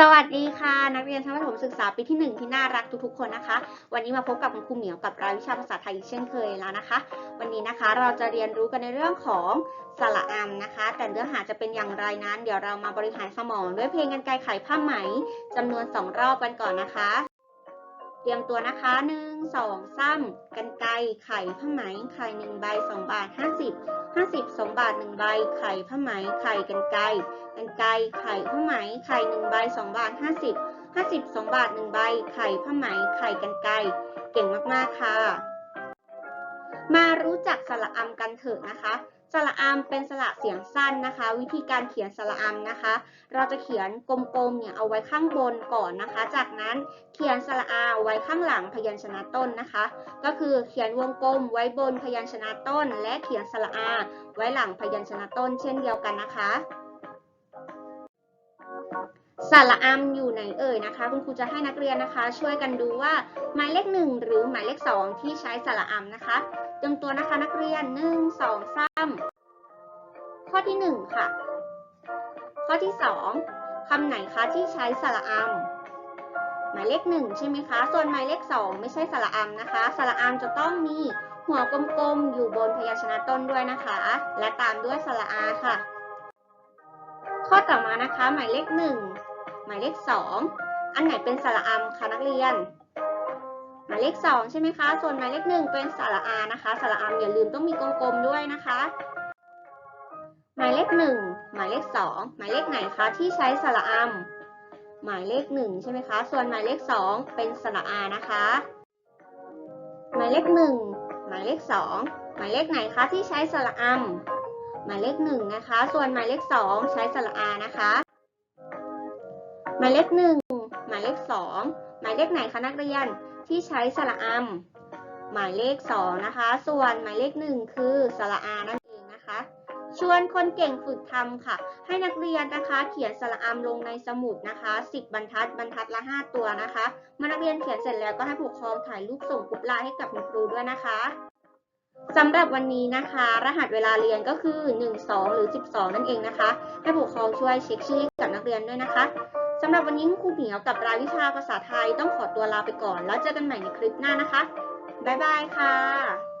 สวัสดีค่ะ นักเรียนชั้นประถมศึกษาปีที่หนึ่งที่น่ารักทุกๆคนนะคะ วันนี้มาพบกับคุณครูเหมียวกับรายวิชาภาษาไทยอีกเช่นเคยแล้วนะคะ วันนี้นะคะเราจะเรียนรู้กันในเรื่องของสระอันะคะ แต่เนื้อหาจะเป็นอย่างไรนั้น เดี๋ยวเรามาบริหารสมองด้วยเพลงกันไกลไขผ้าไหมจำนวนสองรอบกันก่อนนะคะ เตรียมตัวนะคะหนึ่งสองสามกันไกไข่ผ้าไหมไข่หนึ่งใบสองบาทห้าสิบห้าสิบสองบาทหนึ่งใบ ไข่ผ้าไหม ไข่กันไกกันไกไข่ผ้าไหม ไข่หนึ่งใบสองบาทห้าสิบห้าสิบสองบาทหนึ่งใบ ไข่ผ้าไหม ไข่กันไกเก่งมาก ๆ ค่ะ มารู้จักสระอำกันเถอะนะคะ สระอำเป็นสระเสียงสั้นนะคะ วิธีการเขียนสระอำนะคะ เราจะเขียนกลมๆเนี่ยเอาไว้ข้างบนก่อนนะคะ จากนั้นเขียนสระอาไว้ข้างหลังพยัญชนะต้นนะคะ ก็คือเขียนวงกลมไว้บนพยัญชนะต้น และเขียนสระอาไว้หลังพยัญชนะต้น เช่นเดียวกันนะคะสระอำอยู่ไหนเอ่ยนะคะ คุณครูจะให้นักเรียนนะคะ ช่วยกันดูว่าหมายเลขหนึ่งหรือหมายเลขสองที่ใช้สระอำนะคะเตรียมตัวนะคะนักเรียนหนึ่งสองสา ม ข้อที่หนึ่งค่ะ ข้อที่สองคำไหนคะที่ใช้สระอำหมายเลขหนึ่งใช่ไหมคะ ส่วนหมายเลขสองไม่ใช่สระอำนะคะ สระอำจะต้องมีหัวกลมๆ อยู่บนพยัญชนะต้นด้วยนะคะ และตามด้วยสระอาค่ะ ข้อต่อมานะคะ หมายเลขหนึ่งหมายเลขสองอันไหนเป็นสระอำคะนักเรียน เลขสองใช่ไหมคะ ส่วนหมายเลขหนึ่งเป็นสระอานะคะ สระอำอย่าลืมต้องมีกลมๆด้วยนะคะ หมายเลขหนึ่งหมายเลขสองหมายเลขไหนคะที่ใช้สระอำหมายเลขหนึ่งใช่ไหมคะ ส่วนหมายเลขสองเป็นสระอานะคะ หมายเลขหนึ่งหมายเลขสองหมายเลขไหนคะที่ใช้สระอำหมายเลขหนึ่งนะคะ ส่วนหมายเลขสองใช้สระอานะคะ หมายเลขหนึ่งหมายเลขสองหมายเลขไหนคะนักเรียน ที่ใช้สระอำหมายเลขสองนะคะ ส่วนหมายเลขหนึ่งคือสระอานั่นเองนะคะ ชวนคนเก่งฝึกทำค่ะ ให้นักเรียนนะคะ เขียนสระอำลงในสมุดนะคะ 10 บรรทัด บรรทัดละ 5 ตัวนะคะ เมื่อนักเรียนเขียนเสร็จแล้วก็ให้ผู้ปกครองถ่ายรูปส่งกรุ๊ปไลน์ให้กับคุณครูด้วยนะคะสำหรับวันนี้นะคะ รหัสเวลาเรียนก็คือ 1 2 หรือ 12 นั่นเองนะคะ ให้ผู้ปกครองช่วยเช็คชื่อกับนักเรียนด้วยนะคะ สำหรับวันนี้ครูเหมียวกับรายวิชาภาษาไทยต้องขอตัวลาไปก่อน แล้วเจอกันใหม่ในคลิปหน้านะคะ บ๊ายบายค่ะ